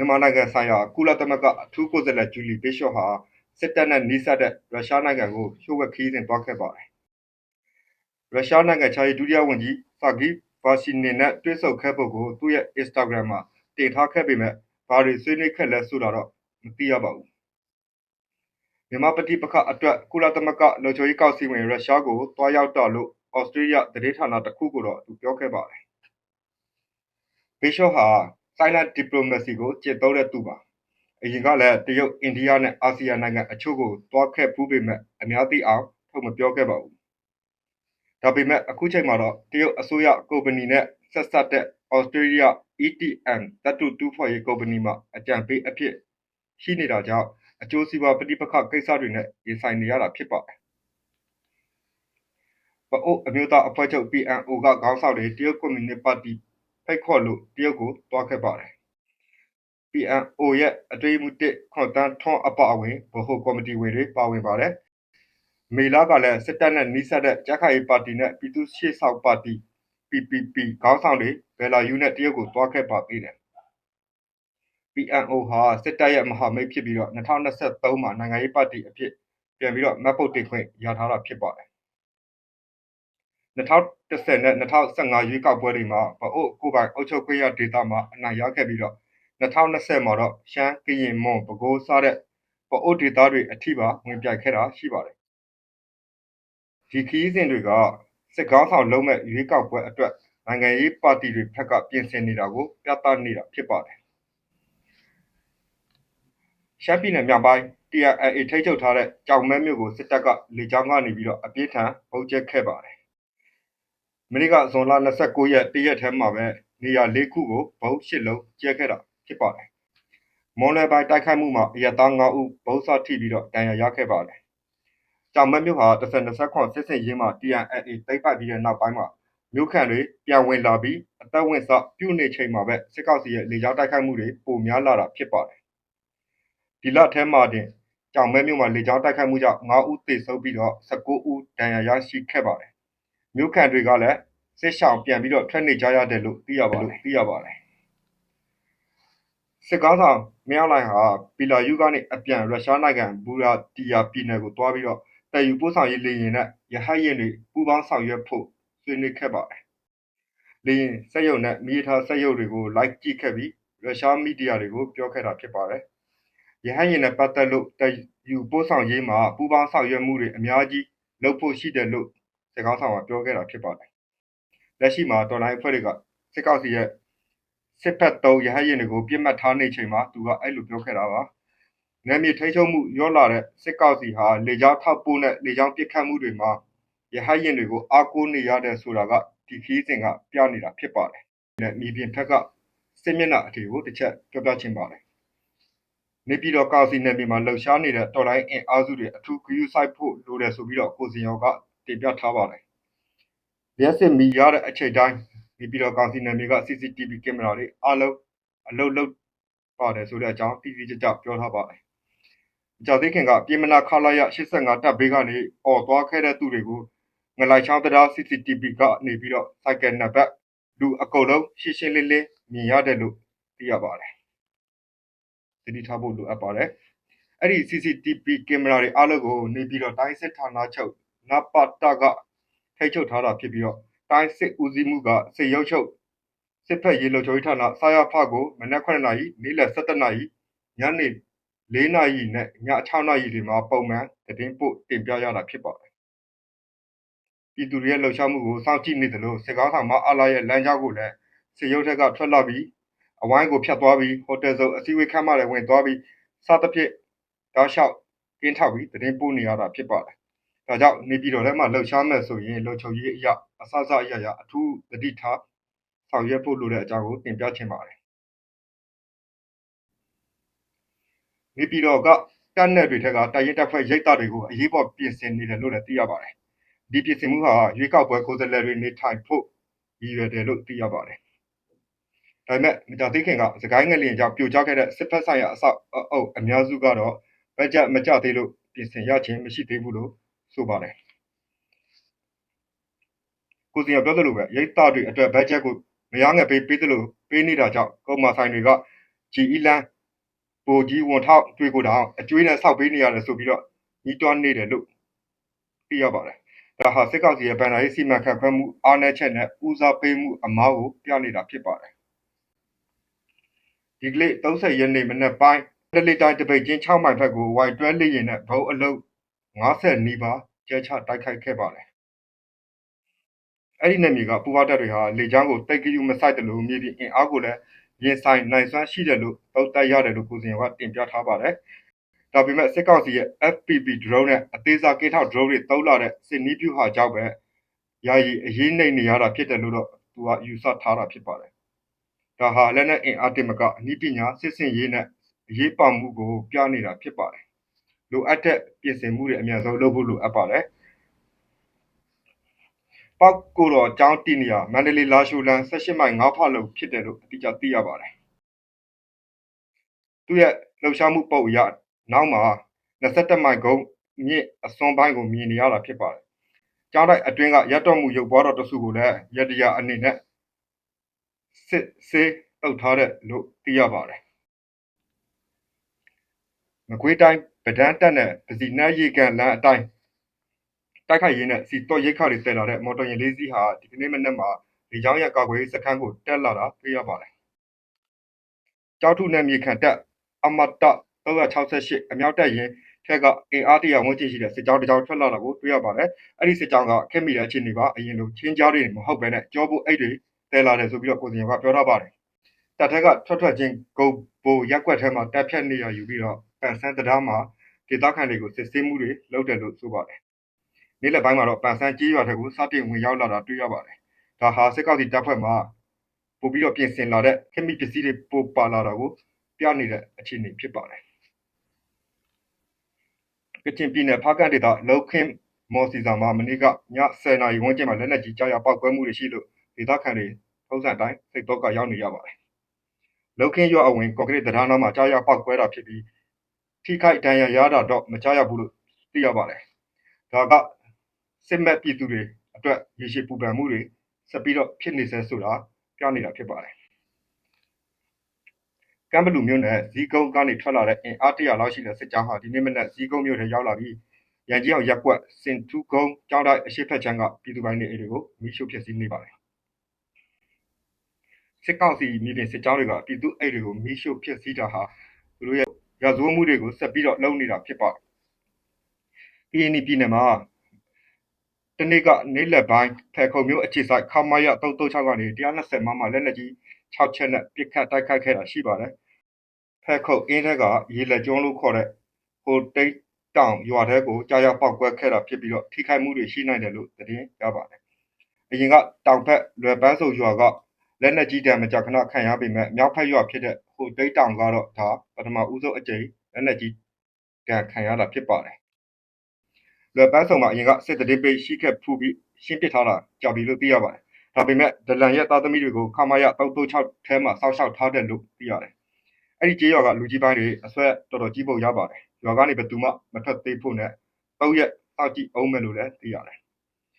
မြန်မာနိုင်ငံဆိုင်ရာ ကုလသမဂ္ဂအထူးကိုယ်စားလှယ်ဂျူလီဘေးရှော့ဟာ စစ်တပ်နဲ့နှိစက်တဲ့ ရုရှားနိုင်ငံကို လျှို့ဝှက်ခရီးစဉ်သွားခဲ့ပါတယ်။ရုရှားနိုင်ငံခြားရေး ဒုတိယဝန်ကြီးဆာဂီဗာရှိနင်နဲ့ တွေ့ဆုံခဲ့ပုံကို သူ့ရဲ့ Instagram မှာ တင်ထားခဲ့ပေမဲ့ဘာတွေဆွေးနွေးခဲ့လဲဆိုတာတော့ မသိရပါဘူး။မြန်မာပဋိပက္ခအတွက် ကုလသမဂ္ဂ လုံခြုံရေးကောင်စီဝင် ရုရှားကိုတွားရောက်တာလို့ဩစတြေးလျ သတင်းဌာနတစ်ခုကိုတော့ သူပြောခဲ့ပါတယ်။ဘေးရှော့ဟာ Silent Diplomacy ကိုကျင့်သုံးတဲ့သူပါ။အရင်ကလည်းတရုတ်၊အိန္ဒိယနဲ့အာဆီယံနိုင်ငံအချို့ကိုသွားခဲ့ဖူးပေမဲ့အများသိအောင်ထုတ်မပြောခဲ့ပါဘူး။ဒါပေမဲ့အခုချိန်မှာတော့တရုတ်အစိုးရကုမ္ပဏီနဲ့ဆက်စပ်တဲ့ဩစတြေးလျ ETM သတ္တုတူးဖော်ရေးကုမ္ပဏီမှာအကြံပေးအဖြစ်ရှိနေတာကြောင့်အကျိုးစီးပွားပဋိပက္ခကိစ္စတွေနဲ့ရင်ဆိုင်နေရတာဖြစ်ပါတယ်။ပအိုဝ်းအမျိုးသားအဖွဲ့ချုပ် PNO ကခေါင်းဆောင်တွေတရုတ်ကွန်မြူနစ်ပါတီ ဖိတ်ခေါ်လို့ တရုတ်ကို သွားခဲ့ပါတယ်။ PNO ရဲ့ အတွင်းရေးမှူးခွန်သန်းထွန်းအပါအဝင် ဗဟိုကော်မတီဝင်တွေ ပါဝင်ပါတယ်။မေလကလည်း စစ်တပ်နဲ့ နီးစပ်တဲ့ ကြံ့ခိုင်ရေးပါတီနဲ့ ပြည်သူ့ရှေ့ဆောင်ပါတီ PPP ခေါင်းဆောင်တွေ ဘယ်လာယူးနဲ့ တရုတ်ကို သွားခဲ့ပါသေးတယ်။ PNO ဟာ စစ်တပ်ရဲ့ မဟာမိတ်ဖြစ်ပြီးတော့2023မှာ နိုင်ငံရေးပါတီအဖြစ် ပြန်ပြီးတော့မှတ်ပုံတင်ခွင့် ရထားတာ ဖြစ်ပါတယ် 2010နဲ့2015ရွေးကောက်ပွဲတွေမှာဗအိုလ်ကိုပိုင်အုပ်ချုပ်ခွင့်ရဒေသမှာအနိုင်ရခဲ့ပြီးတော့2020မှာတော့ရှမ်းကရင်မွန်ပဲခူးစတဲ့ဗအိုလ်ဒေသတွေအထိပါဝင်ပြိုင်ခဲ့တာရှိပါတယ်ဒီခီးစဉ်တွေကစစ်ကောင်းဆောင်လုံးမဲ့ရွေးကောက်ပွဲအတွက်နိုင်ငံရေးပါတီတွေဖက်ကပြင်ဆင်နေတာကိုပြသနေတာဖြစ်ပါတယ်ရှမ်းပြည်နယ်မြောက်ပိုင်း TNLA ထိန်းချုပ်ထားတဲ့ကြောင်မဲမြို့ကိုစစ်တပ်ကလေကြောင်းကနေပြီးတော့အပြင်းထန်ဗုံးကျဲခဲ့ပါတယ်။ မနေ့ကဇွန်လ29ရက်တရက်ထဲမှာပဲနေရာ၄ခုကိုဗုံး၈လုံးကျဲခဲ့တာဖြစ်ပါတယ်။မွန်လွယ်ပိုင်းတိုက်ခိုက်မှုမှာအရသား9ဦးဗုံးစထိပြီးတော့တန်ရာရခဲ့ပါတယ်။ကြောင်မဲမြို့ဟာ1029စစ်စင်ရင်းမှာ TNLA သိမ်းပိုက်ပြီးတဲ့နောက်ပိုင်းမှာမြို့ခံတွေပြန်ဝင်လာပြီးအသက်ဝင်စပြုနေချိန်မှာပဲစစ်ကောင်စီရဲ့လေကြောင်းတိုက်ခိုက်မှုတွေပိုများလာတာဖြစ်ပါတယ်ဒီလထဲမှာတင်ကြောင်မဲမြို့မှာလေကြောင်းတိုက်ခိုက်မှုကြောင့်9ဦးသေဆုံးပြီးတော့19ဦးဒဏ်ရာရရှိခဲ့ပါတယ်။ မြို့ခံတွေကလည်းစစ်ရှောင်ပြန်ပြီးတော့ထွက်နေကြရတယ်လို့သိရပါလို့သိရပါတယ်။စစ်ကောင်းဆောင်မင်းအောင်လှိုင်ဟာဘီလာယူကနေအပြန်ရုရှားနိုင်ငံဘူရာတီယာပြည်နယ်ကိုတွားပြီးတော့တည်ယူပို့ဆောင်ရေးလေယာဉ်နဲ့ရဟတ်ယာဉ်တွေပူးပေါင်းဆောင်ရွက်ဖို့ဆွေးနွေးခဲ့ပါတယ်။လေယာဉ်စက်ရုံနဲ့မိထားစက်ရုံတွေကို like ကြည့်ခဲ့ပြီးရုရှားမီဒီယာတွေကိုပြောခဲ့တာဖြစ်ပါတယ်။ရဟတ်ယာဉ်နဲ့ပတ်သက်လို့သယ်ယူပို့ဆောင်ရေးမှာပူးပေါင်းဆောင်ရွက်မှုတွေအများကြီးလုပ်ဖို့ရှိတယ်လို့ စစ်ခေါင်းဆောင်ကပြောခဲ့တာဖြစ်ပါတယ်။လက်ရှိမှာတော်လိုင်းအဖွဲ့တွေကစစ်ကောင်စီရဲ့စစ်ဖက်သုံးရဟတ်ယာဉ်တွေကိုပြစ်မှတ်ထားနေချိန်မှာသူကအဲ့လိုပြောခဲ့တာပါ။နယ်မြေထိန်းချုပ်မှုရောလာတဲ့စစ်ကောင်စီဟာလေကြောင်းထောက်ပို့နဲ့လေကြောင်းပစ်ခတ်မှုတွေမှာရဟတ်ယာဉ်တွေကိုအားကိုးနေရတယ်ဆိုတာကဒီခီးစဉ်ကပြနေတာဖြစ်ပါတယ်။နဲ့မြေပြင်ထက်ကစစ်မျက်နှာအထည်ကိုတစ်ချက်ပြောပြချင်ပါတယ်နေပြည်တော်ကောင်စီနယ်မြေမှာလှုပ်ရှားနေတဲ့တော်လိုင်းအင်အားစုတွေအထူးဂရုစိုက်ဖို့လိုတယ်ဆိုပြီးတော့ကိုစင်ရောက တင်ပြထားပါတယ်။ရက်စစ်မီရတဲ့အချိန်တိုင်းနေပြည်တော်ကောင်စီနယ်မြေက CCTV ကင်မရာတွေအလုံးအလုံးလုံးပါတယ်ဆိုတဲ့အကြောင်းတိတိကျကျပြောထားပါတယ်။ကြောက်သေးခင်ကပြည်မနာခလာရ85တပ်ဘေးကနေអော်သွားခဲ့တဲ့သူတွေကိုငလိုက်ချောင်းတရား CCTV ကနေပြီးတော့စိုက်ကယ်နံပါတ်လူအကုန်လုံးရှင်းရှင်းလင်းလင်းမြင်ရတယ်လို့သိရပါတယ်သတိထားဖို့လိုအပ်ပါတယ်။အဲ့ဒီ CCTV ကင်မရာတွေအားလုံးကိုနေပြီးတော့တိုင်းစစ်ဌာနချုပ် နပတက ထိချုပ်ထားတာဖြစ်ပြီးတော့ တိုင်းစစ်ဦးစီးမှုက စစ်ရုပ်ချုပ် စစ်ဖက်ရေးလုံခြုံရေးဌာနစာရဖ ကို မနက်9နာရီ နေ့လယ်17နာရီ ညနေ4နာရီနဲ့ည6နာရီတွေမှာ ပုံမှန် သတင်းပို့ တင်ပြရတာ ဖြစ်ပါတယ်။ပြည်သူတွေရဲ့ လှုပ်ရှားမှုကို စောင့်ကြည့်နေတယ်လို့စစ်ကောင်းဆောင်မအားလာရဲ့ လမ်းကြောင်းကိုလည်း စစ်ရုပ်ထက်ကထွက်လာပြီး အဝိုင်းကို ဖြတ်သွားပြီး ဟိုတယ်စုံအစည်းအဝေးခန်းမလည်းဝင်သွားပြီး စသဖြင့် တောက်လျှောက် ကင်းထောက်ပြီး သတင်းပို့နေရတာ ဖြစ်ပါတယ်။ ဒါကြောင့်နေပြည်တော်ထဲမှာလှုပ်ရှားမယ်ဆိုရင်လုံခြုံရေးအရာအစစအရာရာအထူးတတိထားဆောင်ရွက်ဖို့လိုတဲ့အကြောင်းကိုတင်ပြချင်ပါတယ်။နေပြည်တော်ကတပ်နယ်တွေထက်ကတိုက်ရင်တပ်ဖွဲ့ရိတ်သားတွေကိုအရေးပေါ်ပြင်ဆင်နေတယ်လို့လည်းသိရပါတယ်။ဒီပြင်ဆင်မှုဟာရွေးကောက်ပွဲကိုယ်စားလှယ်တွေနေထိုင်ဖို့ရည်ရွယ်တယ်လို့သိရပါတယ်။ဒါပေမဲ့မကြာသေးခင်ကစကိုင်းငလျင်ကြောင့်ပြိုကျခဲ့တဲ့စစ်ဖက်ဆိုင်ရာအဆောက်အအုပ်အများစုကတော့ဘတ်ဂျက်မကျသေးလို့ပြင်ဆင်ရခြင်းမရှိသေးဘူးလို့ ဆိုပါတယ်ကိုစီကပြောသလိုပဲရိတ်သားတွေအတွက်ဘတ်ဂျက်ကိုမရငယ်ပေးပေးသလိုပေးနေတာကြောင့်ကုန်မာဆိုင်တွေကဂျီအီလန်ကိုကြီးဝန်ထောက်တွေ့ကိုတောင်အကျွေးနဲ့ဆောက်ပေးနေရတယ်ဆိုပြီးတော့ညီးတွားနေတယ်လို့သိရပါတယ်ဒါဟာစစ်ကောင်စီရဲ့ဗန်နာရေးစီမံခန့်ခွဲမှုအားနည်းချက်နဲ့ဦးစားပေးမှုအမားကိုပြနေတာဖြစ်ပါတယ်ဒီကလေး30ရက်နေ့မနက်ပိုင်းဒလီတိုင်းတပိတ်ချင်း6မိုင်ဘက်ကို Y12 လေယာဉ်နဲ့ဘုံအလုံး 90နီးပါးကျဲချတိုက်ခိုက်ခဲ့ပါတယ် အဲ့ဒီနယ်မြေက ပူပေါတက်တွေဟာ လေကြောင်းကိုတိတ်ကယူမဆိုင်တယ်လို့မြေပြင်အင်အားကိုလည်း ရင်ဆိုင်နိုင်စွမ်းရှိတယ်လို့ သုံးသပ်ရတယ်လို့ ကိုစင်ကတင်ပြထားပါတယ်။ဒါပေမဲ့ စစ်ကောင်စီရဲ့ FPV drone နဲ့ အသေးစား ကင်းထောက် drone တွေ သုံးလာတဲ့ စစ်နီးပြူဟာကြောင့်ပဲ ယာယီအရေးနှိမ်နေရတာ ဖြစ်တယ်လို့တော့ သူက ယူဆထားတာ ဖြစ်ပါတယ်။ဒါဟာလည်းနဲ့အင်အားတင်မကအနည်းပညာ စစ်စင်ရေးနဲ့ အရေးပါမှုကို ပြနေတာ ဖြစ်ပါတယ်။ လိုအပ်တဲ့ပြင်ဆင်မှုတွေအများဆုံးလုပ်ဖို့လိုအပ်ပါတယ်။ပောက်ကိုတော့အကြောင်းတီနေရမန္တလေးလာရှိုလန်18မိုင်9ဖာလုံဖြစ်တယ်လို့အတိအကျသိရပါတယ်။သူရဲ့လှုပ်ရှားမှုပုံအရနောက်မှာ21မိုင်ကုန်းမြင့်အစွန်ပိုင်းကိုမြင်နေရတာဖြစ်ပါတယ်။ကျောင်းတိုက်အတွင်းကရက်တော်မှုရုပ်ပွားတော်တစုကိုလည်းရတရာအနေနဲ့စစ်ဆေးတုတ်ထားတဲ့လို့သိရပါတယ်။မကွေးတိုင်းဗ ဒန်းတက်နဲ့ပစီနတ်ရေကန်လမ်းအတိုင်းတိုက်ခိုက်ရင်းနဲ့စီတော့ရိတ်ခါတွေတက်လာတဲ့မော်တော်ယာဉ်လေးစီးဟာဒီကနေ့မနက်မှာလေကြောင်းရကာကွယ်စခန်းကိုတက်လာတာတွေ့ရပါတယ်။ကြောက်ထုနဲ့မြေခံတက်အမတ368အမြောက်တက်ရင်ထက်ကအင်အားတရာဝန်းကျင်ရှိတဲ့စစ်ကြောင်းတစ်ကြောင်းထွက်လာတာကိုတွေ့ရပါတယ်။အဲ့ဒီစစ်ကြောင်းကခက်မိတဲ့အခြေအနေပါအရင်လိုချင်းကြားတွေမဟုတ်ဘဲနဲ့ကြောဖို့အိတ်တွေတဲလာတယ်ဆိုပြီးတော့ကိုစင်ကပြောထားပါတယ်။တပ်ထက်ကထွက်ထွက်ချင်းဂုတ်ဘိုရက်ွက်ထဲမှာတက်ဖြတ်နေရယူပြီးတော့ပန်ဆန်းတရားမှာ ဒေသခံတွေကိုစစ်ဆေးမှုတွေလုပ်တယ်လို့ဆိုပါတယ်။နေ့လယ်ပိုင်းမှာတော့ပန်ဆန်းကြီးရွာထက်ကိုစတင်ဝင်ရောက်လာတာတွေ့ရပါတယ်။ဒါဟာစစ်ကောက်စီတပ်ဖွဲ့မှပို့ပြီးတော့ပြင်ဆင်လာတဲ့ခက်မိပစ္စည်းတွေပို့ပါလာတာကိုပြနေတဲ့အခြေအနေဖြစ်ပါတယ်။ကချင်ပြည်နယ်ဖားကန့်ဒေသလောက်ခင်းမော်စီစာမှာမနေ့ကည10နာရီဝန်းကျင်မှာလက်နက်ကြီးကြားရောက်ပောက်ကွဲမှုတွေရှိလို့ဒေသခံတွေထုံးစံတိုင်းစိတ်တော့ကရောက်နေရပါတယ်။လောက်ခင်းရွာအဝင်ကွန်ကရစ်တရားနာမှာကြားရောက်ပောက်ကွဲတာဖြစ်ပြီး ထိခိုက်ဒဏ်ရာရတာတော့မကြားရဘူးလို့သိရပါတယ်။ဒါကစစ်မဲ့ပြည်သူတွေအတွက်ရေရှည်ပူပန်မှုတွေဆက်ပြီးတော့ဖြစ်နေဆဲဆိုတာပြနေတာဖြစ်ပါတယ်ကမ်ဘလူမြို့နယ်ဇီကုန်းကနေထွက်လာတဲ့အင်အားတရာလောက်ရှိတဲ့စစ်ကြောင်းဟာဒီနေ့မနက်ဇီကုန်းမြို့ထဲရောက်လာပြီးရန်ကြီးအောင်ရက်ကွက်စင်ထူကုန်းကျောင်းတိုက်အရှိဖက်ချမ်းကပြည်သူပိုင်းတွေအိမ်တွေကိုမိရှုဖျက်ဆီးနေပါတယ်စစ်ကောင်စီမြေပြင်စစ်ကြောင်းတွေကပြည်သူအိမ်တွေကိုမိရှုဖျက်ဆီးတာဟာသူတို့ ရဲ့ရာဇဝတ်မှုတွေကိုဆက်ပြီးတော့လုပ်နေတာဖြစ်ပါတယ်။ပြည်နီပြည်နယ်မှာတနေ့ကနေလက်ပိုင်းဖယ်ခုံမြို့အခြေဆိုင်ခမာရ336ကနေ120မမလက်နက်ကြီး6ချက်နဲ့ပစ်ခတ်တိုက်ခိုက်ခဲ့တာရှိပါတယ်။ဖယ်ခုံအင်းထက်ကရေလက်ကျွန်းလို့ခေါ်တဲ့ဟိုတိတ်တောင်ရွာထဲကိုကြာရောက်ပောက်ကွဲခဲ့တာဖြစ်ပြီးတော့ထိခိုက်မှုတွေရှိနိုင်တယ်လို့သတင်းရပါတယ်။အရင်ကတောင်ဘက်လွယ်ပန်းစုံရွာကလက်နက်ကြီးတံမကြခဏခံရပေမဲ့မြောက်ဘက်ရွာဖြစ်တဲ့ ဟိုတိတ်တောင်ကတော့ဒါပထမဦးဆုံးအကြိမ်လက်နက်ကြီးတံခံရတာဖြစ်ပါတယ်လွယ်ပန်းဆောင်မှာအရင်ကစစ်တရေပိတ်ရှိခဲ့ဖူးပြီးရှင်းပစ်ထားတာကြာပြီလို့သိရပါတယ်။ဒါပေမဲ့ဒလန်ရဲ့သားသမီးတွေကိုခမာရ336ထဲမှာစောက်ရှောက်ထားတယ်လို့သိရတယ်။အဲ့ဒီကြေးရွာကလူကြီးပိုင်းတွေအဆွဲတော်တော်ကြီးပုံရပါတယ်။ရွာကနေဘယ်သူမှမထွက်သေးဖို့နဲ့တော့ရက်စောက်ကြည့်အောင်မယ်လို့လည်းသိရတယ်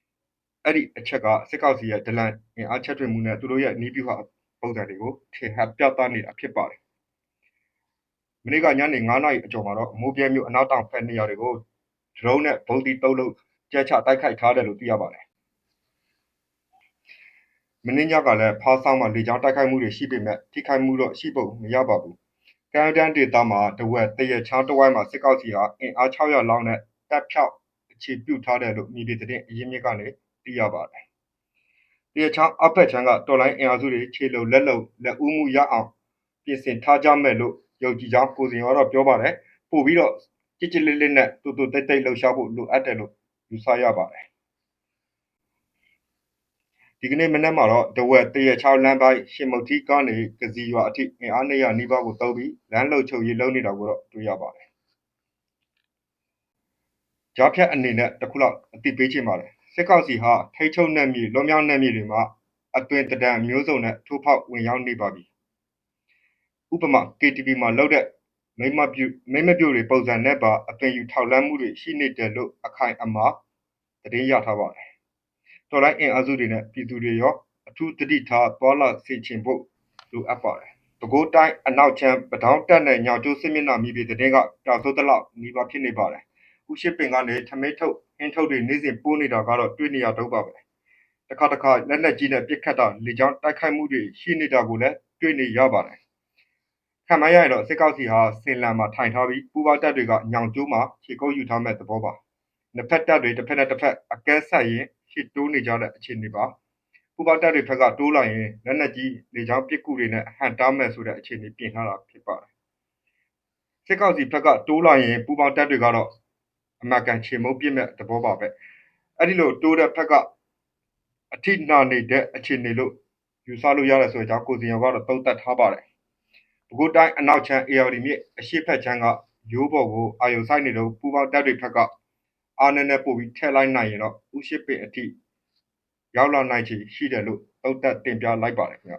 ။အဲ့ဒီအချက်ကစစ်ကောက်စီရဲ့ဒလန်အင်အားချက်ထွေမှုနဲ့သူတို့ရဲ့နီးပြူဟာ ပုံစံတွေကိုထင်ဟပ်ပြသနေတာဖြစ်ပါတယ်။မနေ့ကညနေ9နာရီအကျော်မှာတော့မိုးပြဲမြို့အနောက်တောင်ဖက်နေရာတွေကိုဒရုန်းနဲ့ဗုံးသီးသုံးလုံးကြဲချတိုက်ခိုက်ထားတယ်လို့သိရပါတယ်။မင်းညကလည်းဖားဆောင်မှာလေကြောင်းတိုက်ခိုက်မှုတွေရှိပေမဲ့ထိခိုက်မှုတော့ရှိပုံမရပါဘူး။ကမ်းတန်းဒေသမှာတဝက်တရချောင်းတဝိုင်းမှာစစ်ကောက်စီဟာအင်အား600လောက်နဲ့တပ်ဖြောက်အခြေပြုထားတယ်လို့မြေပြင်သတင်းအရင်းမြစ်ကနေသိရပါတယ်။ တရချောင်းအဖက်ချမ်းကတော်လိုင်းအင်အားစုတွေခြေလုံလက်လုံလက်ဦးမှုရအောင်ပြင်ဆင်ထားကြမယ်လို့ယုံကြည်ကြောင်းကိုစင်ရောတော့ပြောပါတယ်။ပို့ပြီးတော့ကြည်ကြည်လေးလေးနဲ့တူတူတိတ်တိတ်လှုပ်ရှားဖို့လိုအပ်တယ်လို့ယူဆရပါတယ်ဒီကနေ့မနက်မှာတော့ဒဝက်တရချောင်းလမ်းပိုင်းရှင်မုတ်တီကနေကစီရွာအထိအင်အား200နီးပါးကိုတုံးပြီးလမ်းလုံချုပ်ရေးလုပ်နေတာကိုတော့တွေ့ရပါတယ်ကြားဖြတ်အနေနဲ့တခုလောက်အတိပေးချင်ပါတယ် စစ်ကောင်စီဟာ ထိတ်ချုံနယ်မြေ လွန်မြောက်နယ်မြေတွေမှာအတွင်တဒံမျိုးစုံနဲ့ ထိုးဖောက်ဝင်ရောက်နေပါပြီ ဥပမာ KTV မှာလောက်တဲ့ မိမပြုမိမပြုတွေပုံစံနဲ့ပါ အသွင်ယူထောက်လန်းမှုတွေ ရှိနေတယ်လို့ အခိုင်အမာ သတင်းရထားပါတယ်။တော်လိုင်းအင်အားစုတွေနဲ့ ပြည်သူတွေရော အထူးတတိထား သွာလာစေချင်ဖို့ လိုအပ်ပါတယ် ပဲခူးတိုင်း အနောက်ချမ်း ပတောင်းတက်နဲ့ ညောင်ကျိုးစစ်မျက်နှာ မြေပြင်သတင်းကပြောက်ဆိုးသလောက်နီးပါး ဖြစ်နေပါတယ်။ ဥရှိပင်ကနေထမင်းထုတ်ဟင်းထုတ်တွေနေ့စဉ်ပိုးနေတာကတော့တွေ့နေရတော့ပါပဲ။တစ်ခါတစ်ခါလက်လက်ကြီးနဲ့ပြစ်ခတ်တာလေကြောင်းတိုက်ခိုက်မှုတွေရှိနေတာကိုလည်းတွေ့နေရပါတယ်။ခံမရရင်တော့စစ်ကောက်စီဟာစင်လံမှာထိုင်ထားပြီးပူပေါတက်တွေကညောင်ကျိုးမှာခြေကုပ်ယူထားမဲ့သဘောပါ။နှစ်ဖက်တက်တွေတစ်ဖက်နဲ့တစ်ဖက်အကဲဆက်ရင်ရှစ်တိုးနေကြတဲ့အခြေအနေပါ။ပူပေါတက်တွေဖက်ကတိုးလာရင်လက်နက်ကြီးလေကြောင်းပစ်ကူတွေနဲ့ဟန်တားမဲ့ဆိုတဲ့အခြေအနေပြင်ထားတာဖြစ်ပါတယ်။စစ်ကောက်စီဖက်ကတိုးလာရင်ပူပေါတက်တွေကတော့ အမကန်ချေမုတ်ပြစ်မဲ့သဘောပါပဲ။အဲ့ဒီလိုတိုးတဲ့ဖက်ကအထိနာနေတဲ့အခြေအနေလို့ယူဆလို့ရတယ်ဆိုတဲ့အကြောင်းကိုစီရောကတော့သုံးသပ်ထားပါတယ်။ပဲခူးတိုင်းအနောက်ချမ်း ARD မြစ်အရှိတ်ဖက်ချမ်းကရိုးပေါ်ကိုအာယုံဆိုင်နေတော့ပူပေါတက်တွေဖက်ကအားနည်းနည်းပို့ပြီးထည့်လိုက်နိုင်ရင်တော့ဥရှိပင်အထိရောက်လာနိုင်ချေရှိတယ်လို့သုံးသပ်တင်ပြလိုက်ပါတယ်ခင်ဗျ